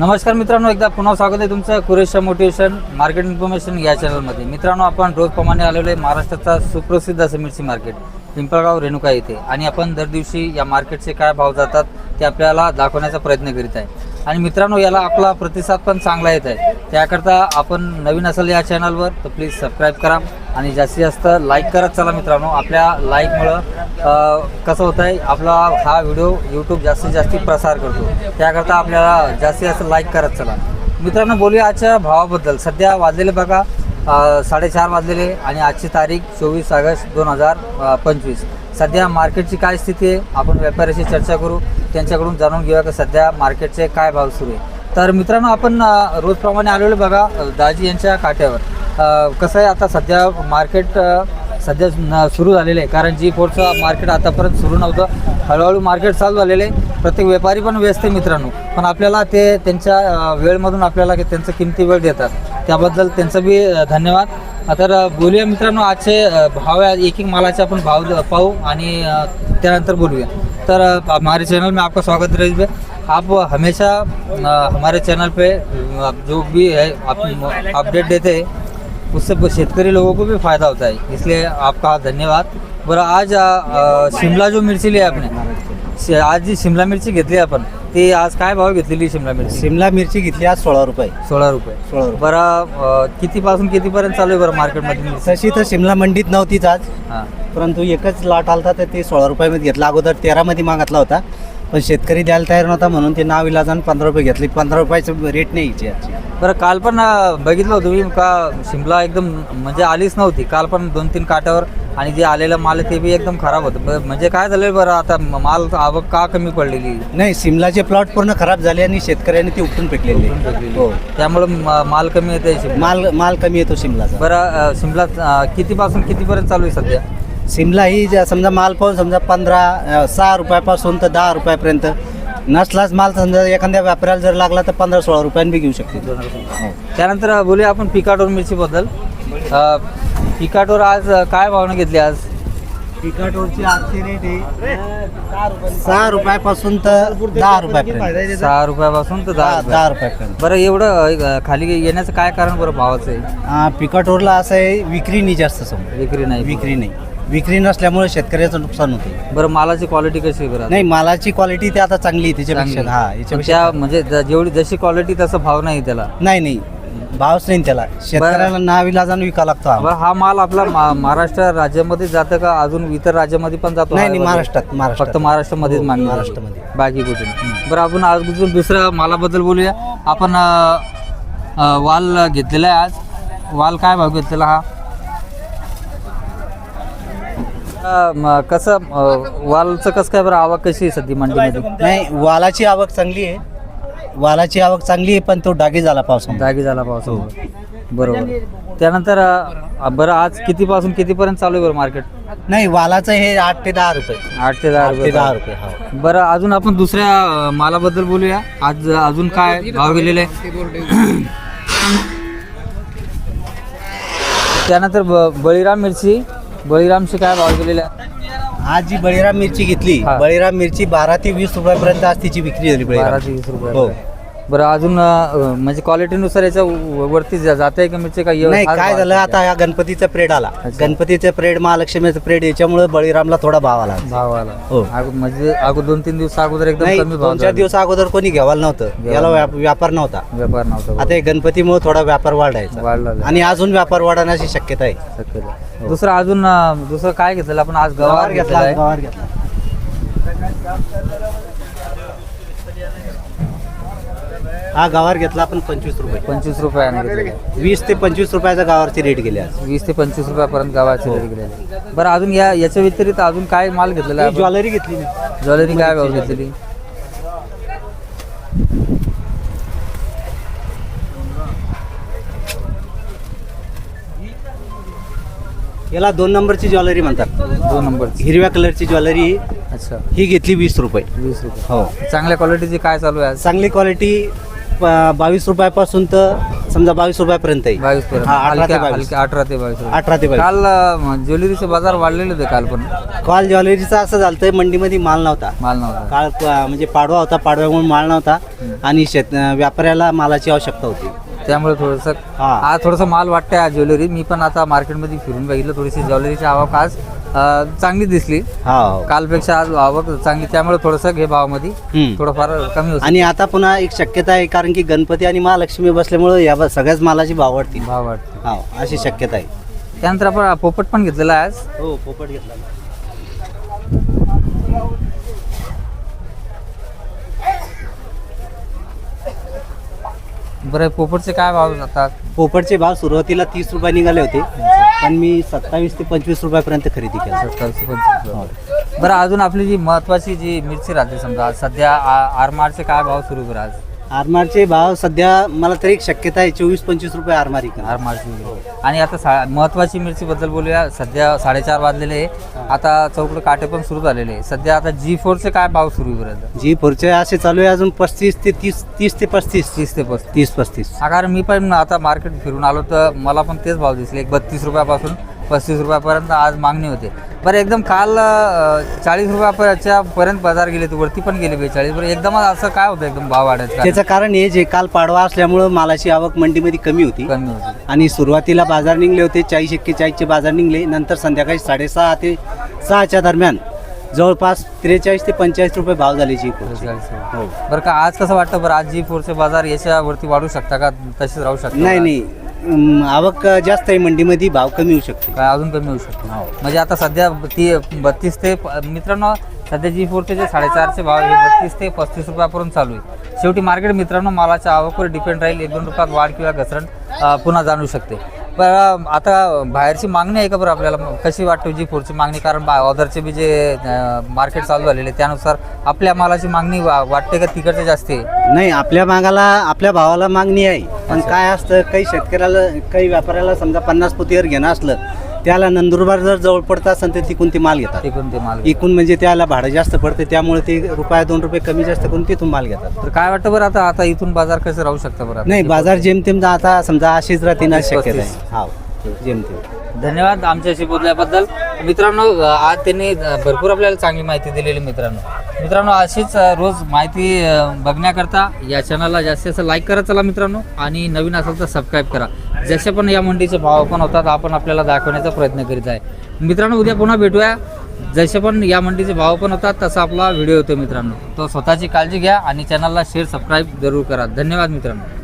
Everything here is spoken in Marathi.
नमस्कार मित्रांनो एकदा पुन्हा स्वागत आहे तुमचं कुरेशा मोटिवेशन मार्केट इन्फॉर्मेशन या चॅनलमध्ये. मित्रांनो आपण रोजप्रमाणे आलेलो आहे महाराष्ट्राचा सुप्रसिद्ध असं मिरची मार्केट पिंपळगाव रेणुका येथे. आणि आपण दर दिवशी या मार्केटचे काय भाव जातात ते आपल्याला दाखवण्याचा प्रयत्न करीत आहे. आणि मित्रांनो याला आपला प्रतिसाद पण चांगला येत आहे. त्याकरता आपण नवीन असाल या चॅनलवर तर प्लीज सबस्क्राईब करा आणि जास्तीत जास्त लाईक करत चला मित्रांनो. आपल्या लाईकमुळं कसं होतं आहे आपला हा व्हिडिओ यूट्यूब जास्तीत जास्त प्रसार करतो. त्याकरता आपल्याला जास्तीत जास्त लाईक करत चला. मित्रांनो बोलूया आजच्या भावाबद्दल. सध्या वाजलेले बघा साडेचार वाजलेले आणि आजची तारीख चोवीस ऑगस्ट दोन हजार पंचवीस. सध्या मार्केटची काय स्थिती आहे आपण व्यापाऱ्याशी चर्चा करू. त्यांच्याकडून जाणून घेऊया की सध्या मार्केटचे काय भाव सुरू आहे. तर मित्रांनो आपण रोजप्रमाणे आलेलो बघा दाजी यांच्या काट्यावर. कसं आहे आता सध्या मार्केट सध्या सुरू झालेलं आहे. कारण जी फोरचं मार्केट आतापर्यंत सुरू नव्हतं. हळूहळू मार्केट चालू झालेलं आहे. प्रत्येक व्यापारी पण व्यस्त आहे मित्रांनो. पण आपल्याला ते त्यांच्या वेळमधून आपल्याला त्यांचं किमती वेळ देतात. त्याबद्दल त्यांचं बी धन्यवाद. तर बोलूया मित्रांनो आजचे भाव आहे एक एक मालाचे आपण भाव पाहू आणि त्यानंतर बोलूया. तर हमारे चैनल में आपका स्वागत रही आप हमेशा हमारे चैनल पे जो भी है आप अपडेट देते हैं उससे शेतकरी लोगों को भी फायदा होता है। इसलिए आपका धन्यवाद। बरं आज शिमला जो मिरची ली आपने शि- आज जी शिमला मिरची घेतली आपण ती आज काय भाव घेतलेली शिमला मिरची? शिमला मिरची घेतली आज सोळा रुपये. सोळा रुपये. सोळा रुपये. बरं अ, कितीपासून कितीपर्यंत चालू आहे बरं मार्केटमध्ये मिरची? तशी तर शिमला मंडीत नव्हतीच आज. हां. परंतु एकच लाट आलता तर ते सोळा रुपयामध्ये घेतला. अगोदर तेरामध्ये मागितला होता. पण शेतकरी द्यायला तयार नव्हता म्हणून ते नाव इलाजान पंधरा रुपये घेतले. पंधरा रुपयाचं रेट नाही हिची आजची. बरं काल पण बघितलं होतं मी का शिमला एकदम म्हणजे आलीच नव्हती. काल पण दोन तीन काट्यावर आणि जे आलेलं माल आहे ते बी एकदम खराब होतं. म्हणजे काय झालं बरं आता माल आवक का कमी पडलेली? नाही शिमलाचे प्लॉट पूर्ण खराब झाले आणि शेतकऱ्यांनी ते उपटून पेटलेले हो. त्यामुळं माल कमी येते माल माल कमी येतो शिमलाचा. बरं शिमला कितीपासून कितीपर्यंत चालू आहे सध्या? शिमला ही ज्या समजा माल पाहून समजा पंधरा सहा रुपयापासून तर दहा रुपयापर्यंत नसलाच माल समजा एखाद्या व्यापाऱ्याला जर लागला तर पंधरा सोळा रुपयांनी बी घेऊ शकते. हो. त्यानंतर अ, बोलूया आपण पिकाटोर मिरचीबद्दल. अ, पिकाटोर आज अ, काय भावना घेतली आज? पिकाटोरची आजची रेट आहे. सहा रुपयापासून तर दहा रुपयापर्यंत. सहा रुपयापासून तर दहा दहा रुपये. दहा रुपयापर्यंत. बरं एवढं अ, खाली येण्याचं काय कारण बरं भावाचं आहे? आ, पिकाटोरला असं आहे विक्री नाही जास्त समजा. विक्री नाही. विक्री नाही. विक्री नसल्यामुळे शेतकऱ्याचं नुकसान होते. बरं मालाची क्वालिटी कशी आहे बरं? नाही मालाची क्वालिटी ते आता चांगली आहे त्याच्यापेक्षा. चांगली. हा पण याच्यापेक्षा त्या म्हणजे ज- जेवढी जशी क्वालिटी तसं भाव नाही त्याला. नाही नाही. भावच नाही त्याला. शेतकऱ्याला नाविलाजान विका लागतो हा. बरं हा माल आपला मा- महाराष्ट्र राज्यामध्ये जातं का अजून इतर राज्यामध्ये पण जातो? नाही हा? महाराष्ट्रात महाराष्ट्रात. फक्त महाराष्ट्रामध्येच हो, मागणी महाराष्ट्रामध्ये. बाकी कुठे बरं आपण अजून दुसऱ्या मालाबद्दल बोलूया. आपण अ, अ, वाल घेतलेला आहे आज. वाल काय भाव घेतलेला हा? अ, कसं अ, वालचं कसं काय बरं आवक कशी आहे सध्या मंडीमध्ये? नाही वालाची आवक चांगली आहे. वालाची आवक चांगली आहे पण तो डागी झाला पावसामुळे. जागी झाला पावसामुळे. बरोबर. त्यानंतर अ, बरं आज कितीपासून कितीपर्यंत चालू आहे बरं मार्केट? नाही वालाचं हे आठ ते दहा रुपये. आठ ते दहा आठ ते रुपये दहा रुपये हो. बरं अजून आपण दुसऱ्या अ, मालाबद्दल बोलूया. आज अजून काय भाव गेलेले आहे त्यानंतर ब- बळीराम मिरची. बळीरामची काय भाव गेलेले? आहे आज जी बळीराम मिरची घेतली हा. बळीराम मिरची बारा ते वीस रुपयापर्यंत आज तिची विक्री झाली बारा बळीराम ते वीस रुपये हो. बरं अजून अ, म्हणजे क्वालिटीनुसार याच्या व- वरती जाते का मिरची? का एवढं नाही काय झालं आहे आता या गणपतीचा प्रेड आला. अच्छा. गणपतीचा प्रेड महालक्ष्मीचा प्रेड याच्यामुळे बळीरामला थोडा भाव आला. भाव आला. हो. म्हणजे अगो दोन तीन दिवस अगोदर एकदम नाही कमी भाव दोन चार झाले. दिवस अगोदर कोणी घ्यावायला नव्हतं. घ्यावायला याला व्याप- व्यापार नव्हता. व्यापार नव्हता आता हे गणपतीमुळे थोडा व्यापार वाढायचा. वाढला. आणि अजून व्यापार वाढण्याची शक्यता आहे. शक्यता दुसरं अजून अ, दुसरं काय घेतलेलं? आपण आज गवार घेतलेला आहे. गवार घेतला. हा गवार घेतला आपण पंचवीस रुपये. पंचवीस रुपयाने घेतलेला आहे. वीस ते पंचवीस रुपयाचा गावाची रेट गेली आज. वीस ते पंचवीस रुपयापर्यंत गावाचे रेट गेलेले आहे. बरं अजून या याच्या व्यतिरिक्त अजून काय माल घेतलेला आहे आपण? ज्वेलरी घेतली. ज्वेलरी काय भाव घेतलेली? याला दोन नंबरची ज्वेलरी म्हणतात. दोन नंबरची. हिरव्या कलरची ज्वेलरी अच्छा. ही घेतली वीस रुपये. वीस रुपये. हो. चांगल्या क्वालिटीची काय चालू आहे आज? चांगली क्वालिटी बावीस रुपयापासून तर समजा बावीस रुपयापर्यंत आहे बावीस पर्यंत. हा, अठरा ते हलक्या- बावीस. हलक्या अठरा ते बावीस रुपये. अठरा ते बावीस. काल अं, ज्वेलरीचे बाजार वाढलेले होते काल पण. कॉल ज्वेलरीचं असं झालं मंडीमध्ये माल नव्हता. माल नव्हता. प- म्हणजे पाडवा होता पाडव्यामुळे माल नव्हता आणि शेत व्यापाऱ्याला मालाची आवश्यकता होती. त्यामुळे थोडंसं हा. आज थोडंसं माल वाटतंय आज ज्वेलरी. मी पण आता मार्केटमध्ये फिरून बघितलं थोडीशी ज्वेलरीची आवक आज अं, चांगली दिसली. हा. कालपेक्षा आज आवक चांगली त्यामुळे थोडंसं घे भावामध्ये. हम्म. थोडंफार कमी होतं. आणि आता पुन्हा एक शक्यता आहे कारण की गणपती आणि महालक्ष्मी बसल्यामुळे या ब- सगळ्याच मालाची भाव वाढतील. भाव वाटतो हा अशी शक्यता आहे. त्यानंतर आपण पोपट पण घेतलेला आहे आज. हो पोपट घेतला. बरं पोपटचे काय भाव जातात? पोपटचे भाव सुरुवातीला तीस रुपये निघाले होते पण मी सत्तावीस ते पंचवीस रुपयापर्यंत खरेदी केला. सत्तावीसशे पंचवीस रुपये. बरं अजून आपली जी महत्वाची जी मिरची राहते समजा सध्या आ- आरमारचे काय भाव सुरू करा आज? आरमारचे भाव सध्या मला तरी एक शक्यता आहे चोवीस पंचवीस रुपये आरमार आरमारची आणि आता सा महत्वाची मिरची बद्दल बोलूया. सध्या साडेचार वाजलेले आहे. आता चौकडे काटे पण सुरू झालेले आहे. सध्या आता जी फोरचे काय भाव सुरू आहे जी पुढचे असे चालू आहे अजून पस्तीस ते तीस तीस ते पस्तीस. तीस ते पस्तीस. तीस पस्तीस. हा कारण मी पण आता मार्केट फिरून आलो तर मला पण तेच भाव दिसले. एक बत्तीस रुपयापासून पस्तीस रुपयापर्यंत आज मागणी होते. बरं एकदम काल चाळीस रुपयाच्या पर्यंत बाजार गेले ते वरती पण गेले बेचाळीस. बरं एकदम असं काय होतं एकदम भाव वाढायचं त्याचं कारण हे जे काल पाडवा असल्यामुळं मालाची आवक मंडीमध्ये कमी होती. कमी होते. आणि सुरुवातीला बाजार निघले होते चाळीस एक्केचाळीसचे बाजार निघले. नंतर संध्याकाळी साडेसहा ते सहाच्या दरम्यान जवळपास त्रेचाळीस ते पंचेचाळीस रुपये भाव झाले जी. हो. बरं का आज कसं वाटतं बरं आज जी फोरचे बाजार याच्यावरती वाढू शकता का? तसेच राहू शकता नाही? नाही. अं, आवक जास्त आहे मंडीमध्ये भाव कमी होऊ शकते. काय अजून कमी होऊ शकतो. हो. म्हणजे आता सध्या ती बत्तीस ते प- मित्रांनो सध्या जी फोरचे जे साडेचारचे भाव हे बत्तीस ते पस्तीस रुपयापर्यंत चालू आहे. शेवटी मार्केट मित्रांनो मालाच्या आवकवर डिपेंड राहील एक दोन रुपयात वाढ किंवा घसरण पुन्हा जाणू शकते. पण आता बाहेरची मागणी आहे का बरं आपल्याला? कशी वाटते जी फोरची मागणी? कारण ऑर्डरचे बी जे मार्केट चालू झालेले त्यानुसार आपल्या मालाची मागणी वा- वाटते का तिकडचे जास्त? आहे नाही आपल्या मागाला आपल्या भावाला मागणी आहे. पण काय असतं काही शेतकऱ्याला काही व्यापाऱ्याला समजा पन्नास पोतीवर घेणं असलं त्याला नंदुरबार जर जवळ पडत असेल तर तिकून ते माल घेतात. तिकडून ते माल एकूण म्हणजे त्याला भाडं जास्त पडते त्यामुळे ते रुपया दोन रुपये कमी जास्त करून तिथून माल घेतात. तर काय वाटतं बरं आता? आता इथून बाजार कसं राहू शकतं बरं आता? नाही बाजार जेमतेम आता समजा अशीच राहते ना शक्यता. आहे हा जेमतेम धन्यवाद आमच्याशी बोलल्याबद्दल. मित्रांनो आज त्यांनी भरपूर आपल्याला चांगली माहिती दिलेली मित्रांनो. मित्रांनो अशीच रोज माहिती बघण्याकरता या चॅनलला जास्तीत जास्त लाईक करा चला मित्रांनो आणि नवीन असेल तर सबस्क्राईब करा. जसे पण या मंडीचे भाव पण होतात आपण आपल्याला दाखवण्याचा प्रयत्न करीत आहे. मित्रांनो उद्या पुन्हा भेटूया. जसे पण या मंडीचे भाव पण होतात तसा आपला व्हिडिओ होतो मित्रांनो. तो स्वतःची काळजी घ्या आणि चॅनलला शेअर सबस्क्राईब जरूर करा. धन्यवाद मित्रांनो.